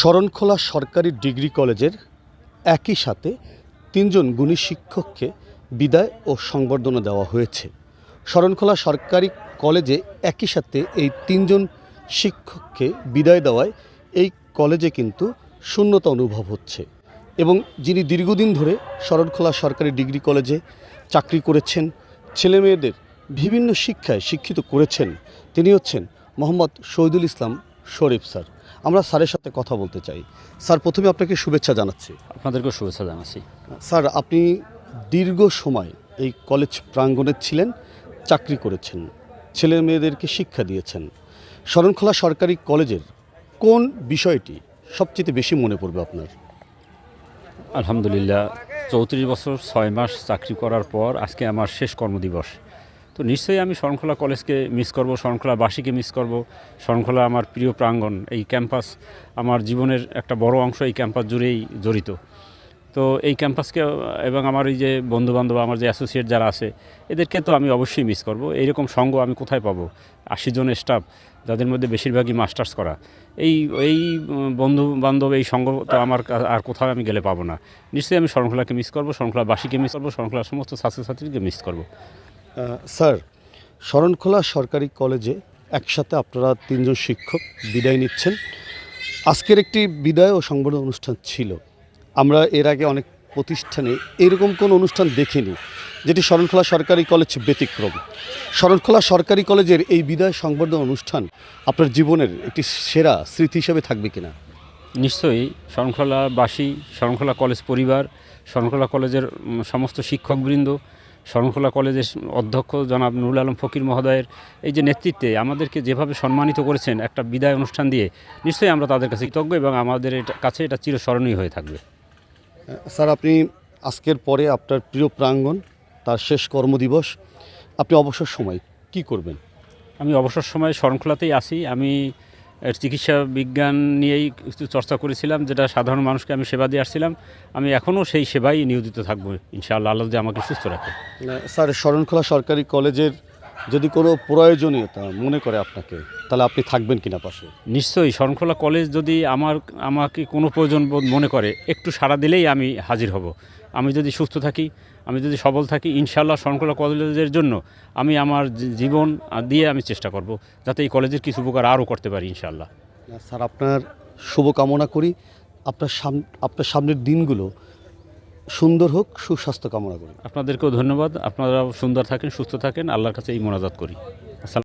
শরণখোলা সরকারি ডিগ্রি কলেজের একই সাথে তিনজন গুণী শিক্ষককে বিদায় ও সংবর্ধনা দেওয়া হয়েছে। শরণখোলা সরকারি কলেজে একই সাথে এই তিনজন শিক্ষককে বিদায় দেওয়ায় এই কলেজে কিন্তু শূন্যতা অনুভব হচ্ছে এবং যিনি দীর্ঘদিন ধরে শরণখোলা সরকারি ডিগ্রি কলেজে চাকরি করেছেন, ছেলেমেয়েদের বিভিন্ন শিক্ষায় শিক্ষিত করেছেন, তিনি হচ্ছেন মোহাম্মদ শহীদুল ইসলাম শরীফ স্যার। আমরা স্যারের সাথে কথা বলতে চাই। স্যার প্রথমে আপনাকে শুভেচ্ছা জানাচ্ছি। আপনাদেরকেও শুভেচ্ছা জানাচ্ছি। স্যার আপনি দীর্ঘ সময় এই কলেজ প্রাঙ্গণে ছিলেন চাকরি করেছেন ছেলে মেয়েদেরকে শিক্ষা দিয়েছেন। শরণখোলা সরকারি কলেজের কোন বিষয়টি সবচেয়ে বেশি মনে পড়বে আপনার? আলহামদুলিল্লাহ চৌত্রিশ বছর ছয় মাস চাকরি করার পর আজকে আমার শেষ কর্মদিবস। তো নিশ্চয়ই আমি শরণখোলা কলেজকে মিস করব শরণখোলাবাসীকে মিস করব। শরণখোলা আমার প্রিয় প্রাঙ্গণ, এই ক্যাম্পাস আমার জীবনের একটা বড় অংশ, এই ক্যাম্পাস জুড়েই জড়িত। তো এই ক্যাম্পাসকে এবং আমার এই যে বন্ধুবান্ধব, আমার যে অ্যাসোসিয়েট যারা আছে, এদেরকে তো আমি অবশ্যই মিস করব। এইরকম সঙ্গ আমি কোথায় পাবো? আশি জন স্টাফ যাদের মধ্যে বেশিরভাগই মাস্টার্স করা। এই এই বন্ধু বান্ধব এই সঙ্গ তো আমার আর কোথাও আমি গেলে পাবো না। নিশ্চয়ই আমি শরণখোলাকে মিস করব শরণখোলাবাসীকে মিস করব শরণখোলার সমস্ত ছাত্রছাত্রীকে মিস করব। স্যার, শরণখোলা সরকারি কলেজে একসাথে আপনারা তিনজন শিক্ষক বিদায় নিচ্ছেন। আজকের একটি বিদায় ও সংবর্ধনা অনুষ্ঠান ছিল। আমরা এর আগে অনেক প্রতিষ্ঠানে এরকম কোনো অনুষ্ঠান দেখিনি, যেটি শরণখোলা সরকারি কলেজ ব্যতিক্রম। শরণখোলা সরকারি কলেজের এই বিদায় সংবর্ধনা অনুষ্ঠান আপনার জীবনের একটি সেরা স্মৃতি হিসেবে থাকবে কিনা? নিশ্চয়ই, শরণখোলাবাসী, শরণখোলা কলেজ পরিবার, শরণখোলা কলেজের সমস্ত শিক্ষকবৃন্দ শরণখোলা কলেজের অধ্যক্ষ জনাব নুরুল আলম ফকির মহোদয়ের এই যে নেতৃত্বে আমাদেরকে যেভাবে সম্মানিত করেছেন একটা বিদায় অনুষ্ঠান দিয়ে নিশ্চয়ই আমরা তাদের কাছে কৃতজ্ঞ এবং আমাদের এটা কাছে এটা চিরস্মরণীয় হয়ে থাকবে। স্যার আপনি আজকের পরে আপনার প্রিয় প্রাঙ্গণ তার শেষ কর্মদিবস আপনি অবসর সময় কি করবেন? আমি অবসর সময় শরণখোলাতেই আসি আমি চিকিৎসা বিজ্ঞান নিয়েই চর্চা করেছিলাম, যেটা সাধারণ মানুষকে আমি সেবা দিয়ে আসছিলাম। আমি এখনও সেই সেবাই নিয়োজিত থাকব, ইনশাআল্লাহ। আল্লাহ আমাকে সুস্থ রাখে। স্যার শরণখোলা সরকারি কলেজের যদি কোনো প্রয়োজনীয়তা মনে করে আপনাকে তাহলে আপনি থাকবেন কিনা পাশে? নিশ্চয়ই শরণখোলা কলেজ যদি আমার আমাকে কোনো প্রয়োজন মনে করে একটু সাড়া দিলেই আমি হাজির হব। আমি যদি সুস্থ থাকি আমি যদি সবল থাকি ইনশাল্লাহ শরণখোলা কলেজের জন্য আমি আমার জীবন দিয়ে আমি চেষ্টা করব যাতে এই কলেজের কিছু উপকার আরও করতে পারি ইনশাআল্লাহ। স্যার আপনার শুভ কামনা করি। আপনার সাম আপনার সামনের দিনগুলো সুন্দর হোক, সুস্বাস্থ্য কামনা করি। আপনাদেরকেও ধন্যবাদ। আপনারা সুন্দর থাকেন, সুস্থ থাকেন। আল্লাহর কাছে এই মোনাজাত করি।